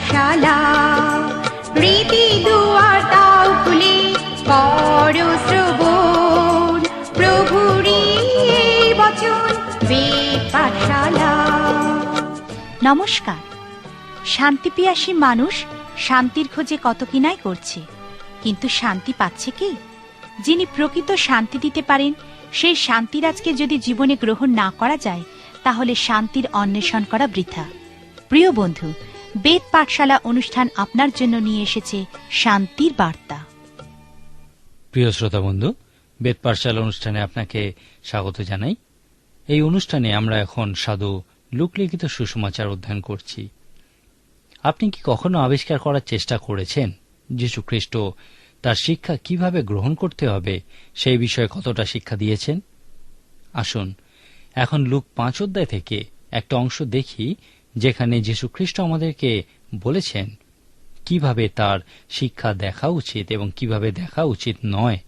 পাঠশালা। রীতি দুয়ার তাও খুলে শ্রবণ। প্রভুরি বচন পাঠশালা। নমস্কার। শান্তিপিয়াসী মানুষ শান্তির খোঁজে কত কিনাই করছে, কিন্তু শান্তি পাচ্ছে কি? যিনি প্রকৃত শান্তি দিতে পারেন, সেই শান্তিরাজকে যদি জীবনে গ্রহণ না করা যায়, তাহলে শান্তির অন্বেষণ করা বৃথা। প্রিয় বন্ধু বেদ পাঠশালা অনুষ্ঠান আপনার জন্য নিয়ে এসেছে শান্তির বার্তা। প্রিয় শ্রোতা বন্ধু, বেদ পাঠশালা অনুষ্ঠানে আপনাকে স্বাগত জানাই। এই অনুষ্ঠানে আমরা এখন সাধু লোকলিখিত সুসমাচার অধ্যয়ন করছি। আপনি কি কখনো আবিষ্কার করার চেষ্টা করেছেন? যীশু খ্রিস্ট তার শিক্ষা কীভাবে গ্রহণ করতে হবে? সেই বিষয়ে কতটা শিক্ষা দিয়েছেন? আসুন, এখন লুক পাঁচ অধ্যায় থেকে একটা অংশ দেখি যেখানে যীশু খ্রিস্ট আমাদেরকে বলেছেন কীভাবে তার শিক্ষা দেখা উচিত এবং কীভাবে দেখা উচিত নয়।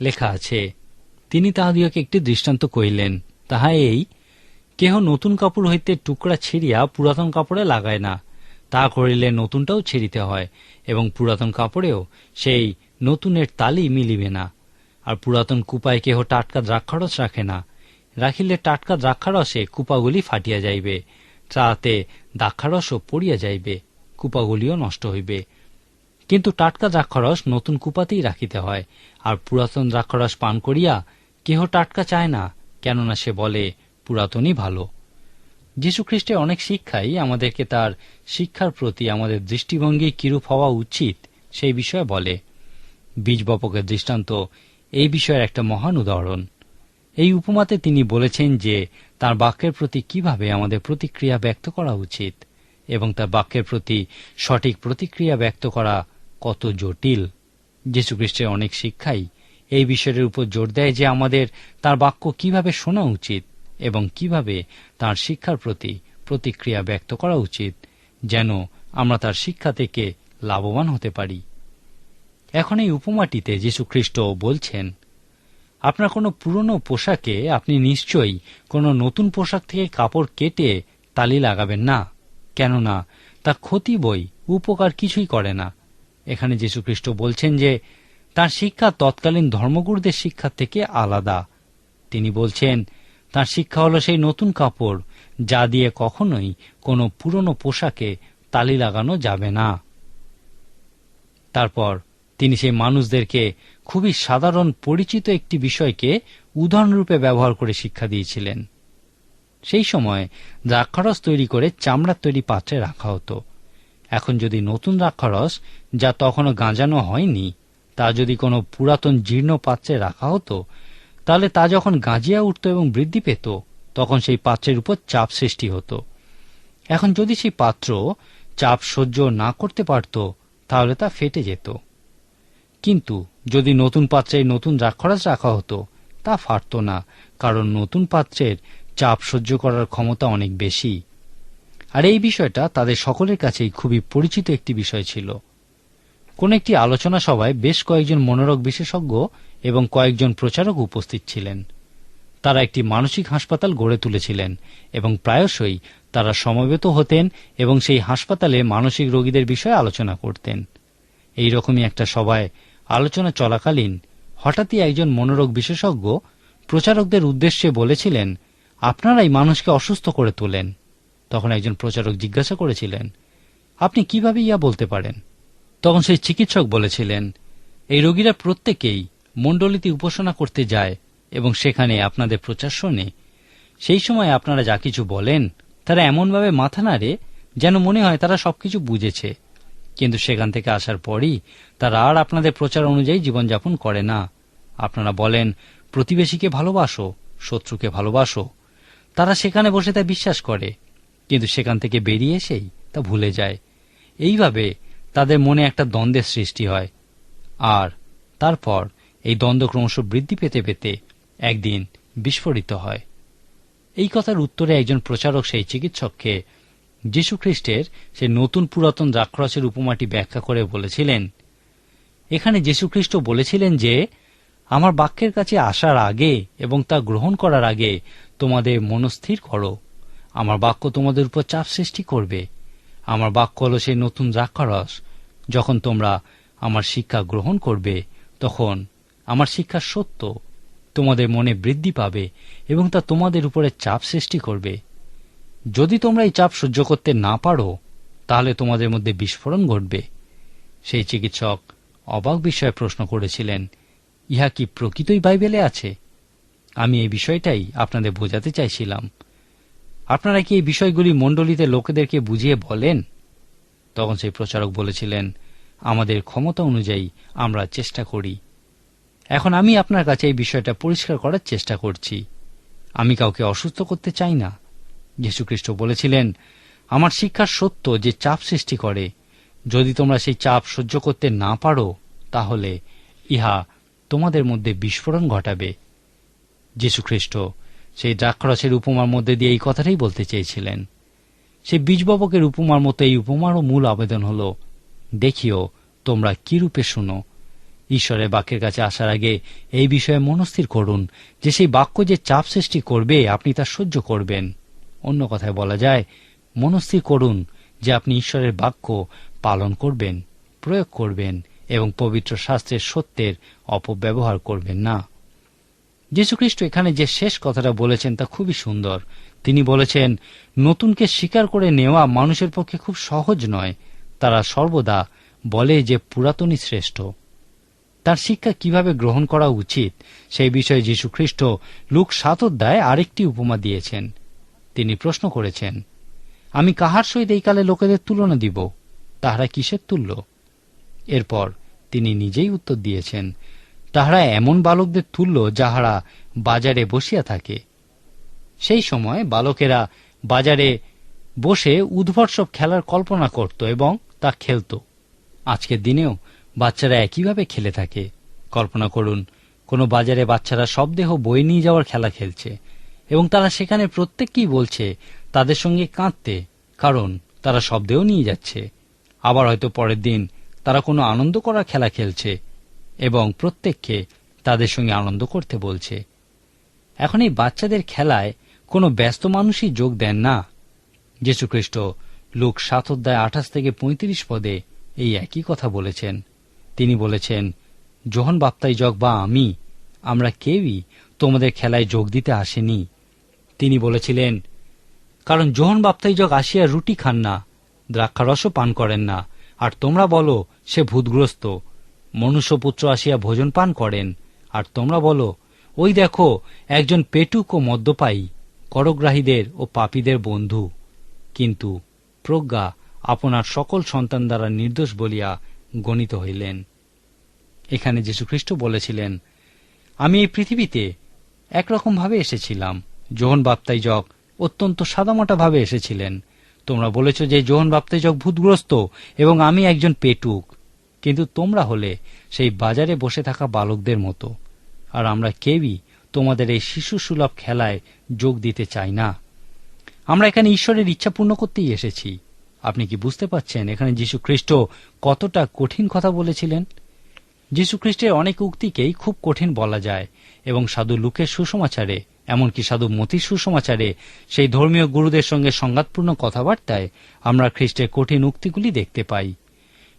লেখা আছে, তিনি তাহাদিওকে একটি দৃষ্টান্ত কহিলেন, তাহা এই, কেহ নতুন কাপড় হইতে টুকরা ছিঁড়িয়া পুরাতন কাপড়ে লাগায় না। তা করিলে নতুনটাও ছিঁড়িতে হয় এবং পুরাতন কাপড়েও সেই নতুনের তালি মিলিবে না। আর পুরাতন কুপায় কেহ টাটকা দ্রাক্ষারস রাখে না। রাখিলে টাটকা দ্রাক্ষারসে কুপাগুলি ফাটিয়া যাইবে। তাহাতে দ্রাক্ষারসও পড়িয়া যাইবে, কুপাগুলিও নষ্ট হইবে। কিন্তু টাটকা দ্রাক্ষারস নতুন কুপাতেই রাখিতে হয়, আর পুরাতন দ্রাক্ষারস পান করিয়া কেহ টাটকা চায় না, কেননা সে বলে, পুরাতনই ভালো। যীশুখ্রিস্টের অনেক শিক্ষাই আমাদেরকে তার শিক্ষার প্রতি আমাদের দৃষ্টিভঙ্গি কিরূপ হওয়া উচিত সেই বিষয়ে বলে। বীজ বপকের দৃষ্টান্ত এই বিষয়ের একটা মহান উদাহরণ। এই উপমাতে তিনি বলেছেন যে তার বাক্যের প্রতি কীভাবে আমাদের প্রতিক্রিয়া ব্যক্ত করা উচিত এবং তার বাক্যের প্রতি সঠিক প্রতিক্রিয়া ব্যক্ত করা কত জটিল? যীশুখ্রিস্টের অনেক শিক্ষাই এই বিষয়ের উপর জোর দেয় যে আমাদের তার বাক্য কীভাবে শোনা উচিত এবং কীভাবে তার শিক্ষার প্রতি প্রতিক্রিয়া ব্যক্ত করা উচিত যেন আমরা তার শিক্ষা থেকে লাভবান হতে পারি। এখন এই উপমাটিতে যীশুখ্রিস্ট বলছেন আপনার কোনো পুরনো পোশাকে আপনি নিশ্চয়ই কোনো নতুন পোশাক থেকে কাপড় কেটে তালি লাগাবেন না। কেননা তা ক্ষতি বই উপকার কিছুই করে না। এখানে যীশুখ্রিস্ট বলছেন যে, তার শিক্ষা তৎকালীন ধর্মগুরুদের শিক্ষার থেকে আলাদা। তিনি বলছেন, তার শিক্ষা হলো সেই নতুন কাপড় যা দিয়ে কখনোই কোনো পুরনো পোশাকে তালি লাগানো যাবে না। তারপর তিনি সেই মানুষদেরকে খুবই সাধারণ পরিচিত একটি বিষয়কে উদাহরণরূপে ব্যবহার করে শিক্ষা দিয়েছিলেন। সেই সময় দ্রাক্ষারস তৈরি করে চামড়ার তৈরি পাত্রে রাখা হতো। এখন যদি নতুন দ্রাক্ষারস, যা তখনও গাঁজানো হয়নি, তা যদি কোনো পুরাতন জীর্ণ পাত্রে রাখা হতো, তাহলে তা যখন গাঁজিয়া উঠত এবং বৃদ্ধি পেত, তখন সেই পাত্রের উপর চাপ সৃষ্টি হতো। এখন যদি সেই পাত্র চাপ সহ্য না করতে পারত, তাহলে তা ফেটে যেত। কিন্তু যদি নতুন পাত্রে নতুন দ্রাক্ষরাজ রাখা হতো, তা ফাটত না, কারণ নতুন পাত্রের চাপ সহ্য করার ক্ষমতা অনেক বেশি। আর এই বিষয়টা তাদের সকলের কাছেই খুবই পরিচিত একটি বিষয় ছিল। কোন একটি আলোচনা সভায় বেশ কয়েকজন মনোরোগ বিশেষজ্ঞ এবং কয়েকজন প্রচারক উপস্থিত ছিলেন। তারা একটি মানসিক হাসপাতাল গড়ে তুলেছিলেন এবং প্রায়শই তারা সমবেত হতেন এবং সেই হাসপাতালে মানসিক রোগীদের বিষয়ে আলোচনা করতেন। এই রকমই একটা সভায় আলোচনা চলাকালীন হঠাৎই একজন মনোরোগ বিশেষজ্ঞ প্রচারকদের উদ্দেশ্যে বলেছিলেন, আপনারাই মানুষকে অসুস্থ করে তোলেন। তখন একজন প্রচারক জিজ্ঞাসা করেছিলেন, আপনি কীভাবে ইয়া বলতে পারেন? তখন সেই চিকিৎসক বলেছিলেন, এই রোগীরা প্রত্যেকেই মণ্ডলীতে উপাসনা করতে যায় এবং সেখানে আপনাদের প্রচার শোনে। সেই সময় আপনারা যা কিছু বলেন, তারা এমনভাবে মাথা নাড়ে যেন মনে হয় তারা সবকিছু বুঝেছে। কিন্তু সেখান থেকে আসার পরই তারা আর আপনাদের প্রচার অনুযায়ী জীবনযাপন করে না। আপনারা বলেন, প্রতিবেশীকে ভালোবাসো, শত্রুকে ভালোবাসো। তারা সেখানে বসে তা বিশ্বাস করে, কিন্তু সেখান থেকে বেরিয়ে এসেই তা ভুলে যায়। এইভাবে তাদের মনে একটা দ্বন্দ্বের সৃষ্টি হয়। আর তারপর এই দ্বন্দ্ব ক্রমশ বৃদ্ধি পেতে পেতে একদিন বিস্ফোরিত হয়। এই কথার উত্তরে একজন প্রচারক সেই চিকিৎসককে যীশুখ্রিস্টের সে নতুন পুরাতন দ্রাক্ষরসের উপমাটি ব্যাখ্যা করে বলেছিলেন। এখানে যীশুখ্রিস্ট বলেছিলেন যে, আমার বাক্যের কাছে আসার আগে এবং তা গ্রহণ করার আগে তোমাদের মনস্থির করো। আমার বাক্য তোমাদের উপর চাপ সৃষ্টি করবে। আমার বাক্য হল সেই নতুন দ্রাক্ষরস। যখন তোমরা আমার শিক্ষা গ্রহণ করবে, তখন আমার শিক্ষা সত্য। তোমাদের মনে বৃদ্ধি পাবে এবং তা তোমাদের উপরে চাপ সৃষ্টি করবে। যদি তোমরা এই চাপ সহ্য করতে না পারো, তাহলে তোমাদের মধ্যে বিস্ফোরণ ঘটবে। সেই চিকিৎসক অবাক বিষয়ে প্রশ্ন করেছিলেন, ইহা কি প্রকৃতই বাইবেলে আছে? আমি এই বিষয়টাই আপনাদের বোঝাতে চাইছিলাম। আপনারা কি এই বিষয়গুলি মণ্ডলীতে লোকেদেরকে বুঝিয়ে বলেন? তখন সেই প্রচারক বলেছিলেন, আমাদের ক্ষমতা অনুযায়ী আমরা চেষ্টা করি। এখন আমি আপনার কাছে এই বিষয়টা পরিষ্কার করার চেষ্টা করছি। আমি কাউকে অসুস্থ করতে চাই না। যীশুখ্রিস্ট বলেছিলেন, আমার শিক্ষার সত্য যে চাপ সৃষ্টি করে। যদি তোমরা সেই চাপ সহ্য করতে না পারো, তাহলে ইহা তোমাদের মধ্যে বিস্ফোরণ ঘটাবে। যীশুখ্রিস্ট সেই দ্রাক্ষরসের উপমার মধ্যে দিয়ে এই কথাটাই বলতে চেয়েছিলেন। সেই বীজববকের উপমার মতো এই উপমারও মূল আবেদন হল, দেখিও, তোমরা কিরূপে শুনো? ঈশ্বরের বাক্যের কাছে আসার আগে এই বিষয়ে মনস্থির করুন যে সেই বাক্য যে চাপ সৃষ্টি করবে, আপনি তা সহ্য করবেন। অন্য কথায় বলা যায়, মনস্থির করুন যে আপনি ঈশ্বরের বাক্য পালন করবেন, প্রয়োগ করবেন এবং পবিত্র শাস্ত্রের সত্যের অপব্যবহার করবেন না। যীশুখ্রিস্ট এখানে যে শেষ কথাটা বলেছেন তা খুবই সুন্দর। তিনি বলেছেন, নতুনকে স্বীকার করে নেওয়া মানুষের পক্ষে খুব সহজ নয়। তারা সর্বদা বলে যে পুরাতনই শ্রেষ্ঠ। তার শিক্ষা কীভাবে গ্রহণ করা উচিত, সেই বিষয়ে যীশুখ্রিস্ট লুক সাত অধ্যায় আরেকটি উপমা দিয়েছেন। তিনি প্রশ্ন করেছেন, আমি কাহার সহিত এই কালে লোকেদের তুলনা দিব? তাহারা কিসের তুল্য? এরপর তিনি নিজেই উত্তর দিয়েছেন, তাহারা এমন বালকদের তুল্য যাহারা বাজারে বসিয়া থাকে। সেই সময় বালকেরা বাজারে বসে উদ্ভট সব খেলার কল্পনা করত এবং তা খেলত। আজকের দিনেও বাচ্চারা একইভাবে খেলে থাকে। কল্পনা করুন, কোনো বাজারে বাচ্চারা সব দেহ বই নিয়ে যাওয়ার খেলা খেলছে। এবং তারা সেখানে প্রত্যেককেই বলছে, তাদের সঙ্গে কাঁদতে, কারণ তারা শব্দেও নিয়ে যাচ্ছে। আবার হয়তো পরের দিন তারা কোনো আনন্দ করা খেলা খেলছে এবং প্রত্যেককে তাদের সঙ্গে আনন্দ করতে বলছে। এখন এই বাচ্চাদের খেলায় কোনো ব্যস্ত মানুষই যোগ দেন না। যীশুখ্রিস্ট লোক সাত অধ্যায় আঠাশ থেকে পঁয়ত্রিশ পদে এই একই কথা বলেছেন। তিনি বলেছেন যোহন বাপ্তাইজক বা আমি, আমরা কেউই তোমাদের খেলায় যোগ দিতে আসেনি। তিনি বলেছিলেন, কারণ যোহন বাপ্তাইজক আসিয়া রুটি খান না, দ্রাক্ষারসও পান করেন না, আর তোমরা বলো, সে ভূতগ্রস্ত। মনুষ্যপুত্র আসিয়া ভোজন পান করেন, আর তোমরা বলো, ওই দেখো, একজন পেটুক ও মদ্যপায়ী, করগ্রাহীদের ও পাপীদের বন্ধু। কিন্তু প্রজ্ঞা আপনার সকল সন্তান দ্বারা নির্দোষ বলিয়া গণিত হইলেন। এখানে যীশুখ্রিস্ট বলেছিলেন, আমি এই পৃথিবীতে একরকমভাবে এসেছিলাম যোহন বাপ্তাইজক অত্যন্ত সাদামাটাভাবে এসেছিলেন। তোমরা বলেছ যে যোহন বাপ্তাইজক ভূতগ্রস্ত এবং আমি একজন পেটুক। কিন্তু তোমরা হলে সেই বাজারে বসে থাকা বালকদের মতো। আর আমরা কেউই তোমাদের এই শিশু সুলভ খেলায় যোগ দিতে চাই না। আমরা এখানে ঈশ্বরের ইচ্ছা পূর্ণ করতেই এসেছি। আপনি কি বুঝতে পারছেন এখানে যীশু খ্রিস্ট কতটা কঠিন কথা বলেছিলেন? যীশু খ্রিস্টের অনেক উক্তিকেই খুব কঠিন বলা যায় এবং সাধু লুকের সুসমাচারে এমনকি সাধু মতি সুসমাচারে সেই ধর্মীয় গুরুদের সঙ্গে সংঘাতপূর্ণ কথাবার্তায় আমরা খ্রিস্টের কঠিন উক্তিগুলি দেখতে পাই।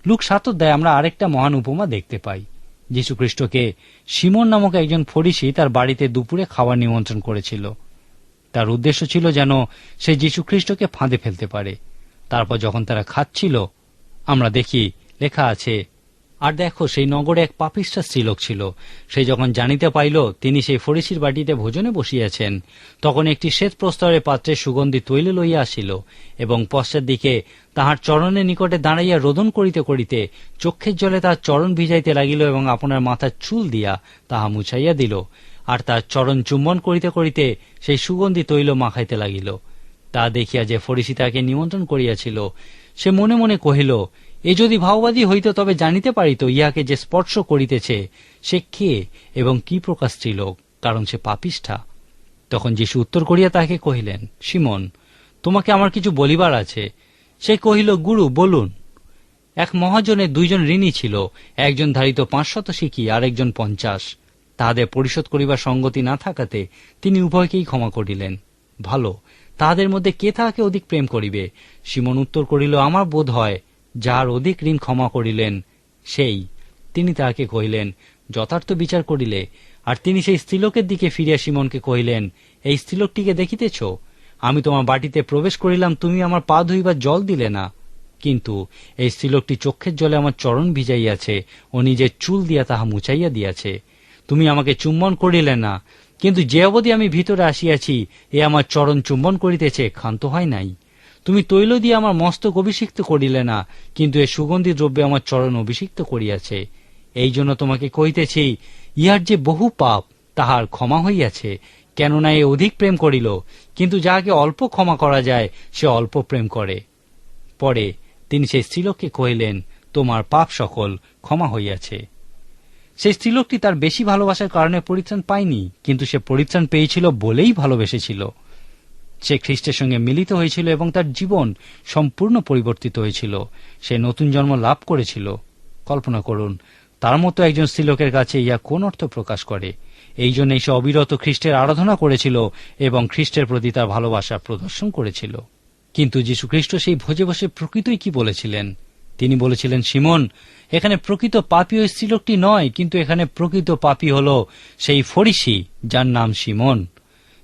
লুক সাতোদ্দায় আমরা আরেকটা মহান উপমা দেখতে পাই। যীশুখ্রিস্টকে সিমন নামক একজন ফরিসি তার বাড়িতে দুপুরে খাওয়ার নিমন্ত্রণ করেছিল। তার উদ্দেশ্য ছিল যেন সে যীশুখ্রিস্টকে ফাঁদে ফেলতে পারে। তারপর যখন তারা খাচ্ছিল, আমরা দেখি লেখা আছে আর দেখো, সেই নগরে এক পাপিষ্ঠা স্ত্রীলোক ছিল। সে যখন জানিতে পাইল, তিনি সেই ফরিসির বাটিতে ভোজনে বসিয়াছেন, তখন একটি শ্বেত প্রস্তরের পাত্রে সুগন্ধি তৈল লইয়া আসিল এবং পশ্চাৎ দিকে তাহার চরণের নিকটে দাঁড়াইয়া রোদন করিতে করিতে চক্ষের জলে তাহার চরণ ভিজাইতে লাগিল এবং আপনার মাথার চুল দিয়া তাহা মুছাইয়া দিল। আর তার চরণ চুম্বন করিতে করিতে সেই সুগন্ধি তৈল মাখাইতে লাগিল। তা দেখিয়া যে ফরিসি তাকে নিমন্ত্রণ করিয়াছিল, সে মনে মনে কহিল এ যদি ভাওবাদী হইত তবে জানিতে পারিত ইহাকে যে স্পর্শ করিতেছে, সে কে এবং কি প্রকার স্ত্রীলোক, কারণ সে পাপিষ্ঠা। তখন যীশু উত্তর করিয়া তাহাকে কহিলেন সিমন তোমাকে আমার কিছু বলিবার আছে। সে কহিল, গুরু, বলুন। এক মহাজনের দুইজন ঋণী ছিল, একজন ধারিত পাঁচশত শিখি আর একজন পঞ্চাশ। তাহাদের পরিশোধ করিবার সঙ্গতি না থাকাতে তিনি উভয়কেই ক্ষমা করিলেন। ভালো, তাহাদের মধ্যে কে তাহাকে অধিক প্রেম করিবে? সিমন উত্তর করিল, আমার বোধ হয় যাহার অধিক ঋণ ক্ষমা করিলেন, সেই তিনি তাহাকে কহিলেন, যথার্থ বিচার করিলে। আর তিনি সেই স্ত্রীলোকের দিকে ফিরিয়া সিমনকে কহিলেন, এই স্ত্রীলোকটিকে দেখিতেছ? আমি তোমার বাটিতে প্রবেশ করিলাম, তুমি আমার পা ধুইবার জল দিলে না। কিন্তু এই স্ত্রীলোকটি চক্ষের জলে আমার চরণ ভিজাইয়াছে ও নিজের চুল দিয়া তাহা মুছাইয়া দিয়াছে। তুমি আমাকে চুম্বন করিলে না, কিন্তু যে অবধি আমি ভিতরে আসিয়াছি, এ আমার চরণ চুম্বন করিতেছে, ক্ষান্ত হয় নাই। তুমি তৈল দিয়ে আমার মস্তক অভিষিক্ত করিলে না, কিন্তু এ সুগন্ধি দ্রব্যে আমার চরণ অভিষিক্ত করিয়াছে। এই জন্য তোমাকে কহিতেছি, ইহার যে বহু পাপ, তাহার ক্ষমা হইয়াছে, কেননা এ অধিক প্রেম করিল, কিন্তু যাহাকে অল্প ক্ষমা করা যায়, সে অল্প প্রেম করে। পরে তিনি সেই স্ত্রীলোককে কহিলেন, তোমার পাপ সকল ক্ষমা হইয়াছে। সেই স্ত্রীলোকটি তার বেশি ভালোবাসার কারণে পরিত্রাণ পায়নি, কিন্তু সে পরিত্রাণ পেয়েছিল বলেই ভালোবেসেছিল। সে খ্রিস্টের সঙ্গে মিলিত হয়েছিল এবং তার জীবন সম্পূর্ণ পরিবর্তিত হয়েছিল। সে নতুন জন্ম লাভ করেছিল। কল্পনা করুন, তার মতো একজন স্ত্রীলোকের কাছে ইয়া কোন অর্থ প্রকাশ করে? এই জন্যই সে অবিরত খ্রিস্টের আরাধনা করেছিল এবং খ্রিস্টের প্রতি তার ভালোবাসা প্রদর্শন করেছিল। কিন্তু যীশু খ্রিস্ট সেই ভোজে বসে প্রকৃতই কি বলেছিলেন? তিনি বলেছিলেন সিমন এখানে প্রকৃত পাপী ওই স্ত্রীলোকটি নয়, কিন্তু এখানে প্রকৃত পাপী হল সেই ফরিসি যার নাম সিমন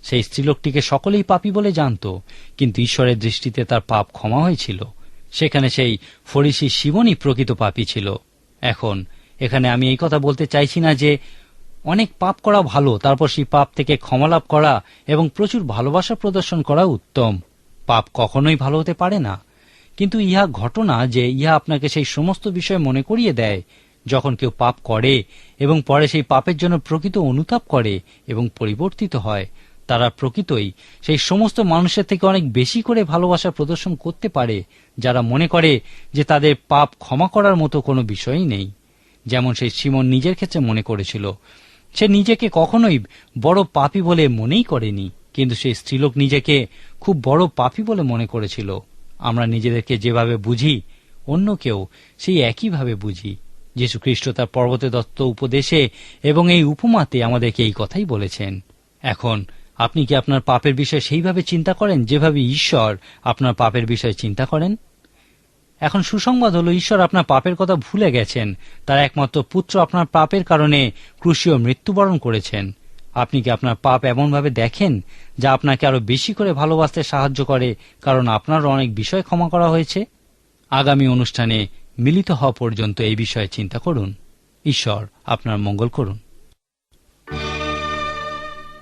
সেই স্ত্রীলোকটিকে সকলেই পাপী বলে জানত, কিন্তু ঈশ্বরের দৃষ্টিতে তার পাপ ক্ষমা হয়েছিল। সেখানে সেই ফরিসি শিবনই প্রকৃত পাপী ছিল। এখন, এখানে আমি এই কথা বলতে চাইছি না যে অনেক পাপ করা ভালো, তারপর সেই পাপ থেকে ক্ষমা লাভ করা এবং প্রচুর ভালোবাসা প্রদর্শন করা উত্তম। পাপ কখনোই ভালো হতে পারে না। কিন্তু ইহা ঘটনা যে ইহা আপনাকে সেই সমস্ত বিষয় মনে করিয়ে দেয়। যখন কেউ পাপ করে এবং পরে সেই পাপের জন্য প্রকৃত অনুতাপ করে এবং পরিবর্তিত হয় তারা প্রকৃতই সেই সমস্ত মানুষের থেকে অনেক বেশি করে ভালোবাসা প্রদর্শন করতে পারে, যারা মনে করে যে তাদের পাপ ক্ষমা করার মতো কোনো বিষয়ই নেই। যেমন সেই সিমন নিজের ক্ষেত্রে মনে করেছিল, সে নিজেকে কখনোই বড় পাপী বলে মনেই করেনি, কিন্তু সেই স্ত্রীলোক নিজেকে খুব বড় পাপী বলে মনে করেছিল। আমরা নিজেদেরকে যেভাবে বুঝি, অন্য কেউ সেই একইভাবে বুঝি। যীশু খ্রিস্ট তার পর্বতে দত্ত উপদেশে এবং এই উপমাতে আমাদেরকে এই কথাই বলেছেন। এখন আপনি কি আপনার পাপের বিষয়ে সেইভাবে চিন্তা করেন যেভাবে ঈশ্বর আপনার পাপের বিষয়ে চিন্তা করেন? এখন সুসংবাদ হলো, ঈশ্বর আপনার পাপের কথা ভুলে গেছেন। তার একমাত্র পুত্র আপনার পাপের কারণে ক্রুশীয় মৃত্যুবরণ করেছেন। আপনি কি আপনার পাপ এমনভাবে দেখেন যা আপনাকে আরও বেশি করে ভালোবাসতে সাহায্য করে, কারণ আপনার অনেক বিষয় ক্ষমা করা হয়েছে? আগামী অনুষ্ঠানে মিলিত হওয়া পর্যন্ত এই বিষয়ে চিন্তা করুন। ঈশ্বর আপনার মঙ্গল করুন।